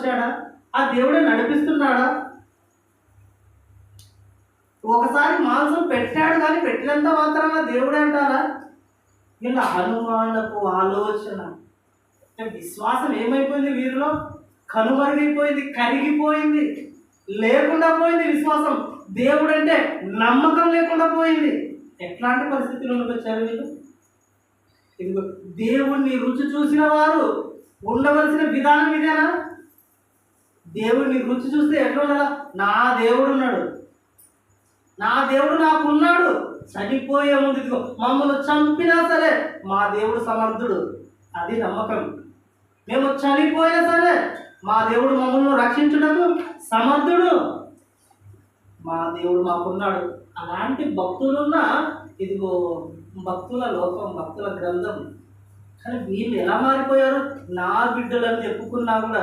వచ్చాడా ఆ దేవుడే నడిపిస్తున్నాడా? ఒకసారి మాంసం పెట్టాడు కానీ పెట్టినంత మాత్రాన దేవుడే అంటారా ఇలా అనుమానపు ఆలోచన. విశ్వాసం ఏమైపోయింది వీరిలో? కనుమరుగైపోయింది కరిగిపోయింది లేకుండా పోయింది విశ్వాసం. దేవుడు అంటే నమ్మకం లేకుండా పోయింది. ఎట్లాంటి పరిస్థితుల్లోకి వచ్చారు వీళ్ళు? ఇదిగో దేవుణ్ణి రుచి చూసిన వారు ఉండవలసిన విధానం ఇదేనా? దేవుడిని రుచి చూస్తే ఎట్లా ఉండాలా? నా దేవుడు ఉన్నాడు. నా దేవుడు నాకు ఉన్నాడు చనిపోయే ముందు ఇదిగో మమ్మల్ని చంపినా సరే మా దేవుడు సమర్థుడు. అది నమ్మకం. మేము చనిపోయినా సరే మా దేవుడు మమ్మల్ని రక్షించడము సమర్థుడు. మా దేవుడు మాకున్నాడు. అలాంటి భక్తులున్న ఇదిగో భక్తుల లోకం భక్తుల గ్రంథం. కానీ వీళ్ళు ఎలా మారిపోయారు? నా బిడ్డలని చెప్పుకున్నా కూడా